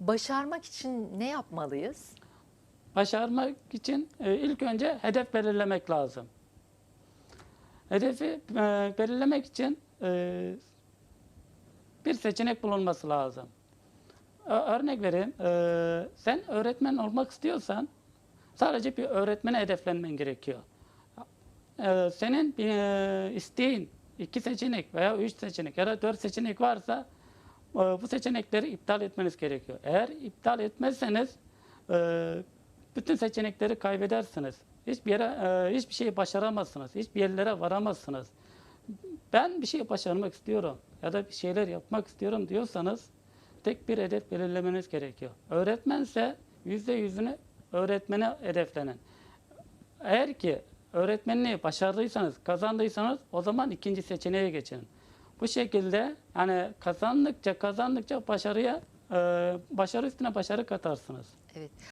Başarmak için ne yapmalıyız? Başarmak için e, ilk önce hedef belirlemek lazım. Hedefi e, belirlemek için e, bir seçenek bulunması lazım. Örnek vereyim, sen öğretmen olmak istiyorsan sadece bir öğretmene hedeflenmen gerekiyor. Senin isteğin iki seçenek veya üç seçenek ya da dört seçenek varsa bu seçenekleri iptal etmeniz gerekiyor. Eğer iptal etmezseniz e, bütün seçenekleri kaybedersiniz. Hiçbir yere e, hiçbir şeyi başaramazsınız. Hiçbir yerlere varamazsınız. Ben bir şey başarmak istiyorum ya da bir şeyler yapmak istiyorum diyorsanız tek bir hedef belirlemeniz gerekiyor. Öğretmense yüzde yüzünü öğretmene hedeflenin. Eğer ki öğretmenliği başardıysanız, kazandıysanız o zaman ikinci seçeneğe geçin. Bu şekilde yani kazandıkça kazandıkça başarıya e, başarı üstüne başarı katarsınız. Evet.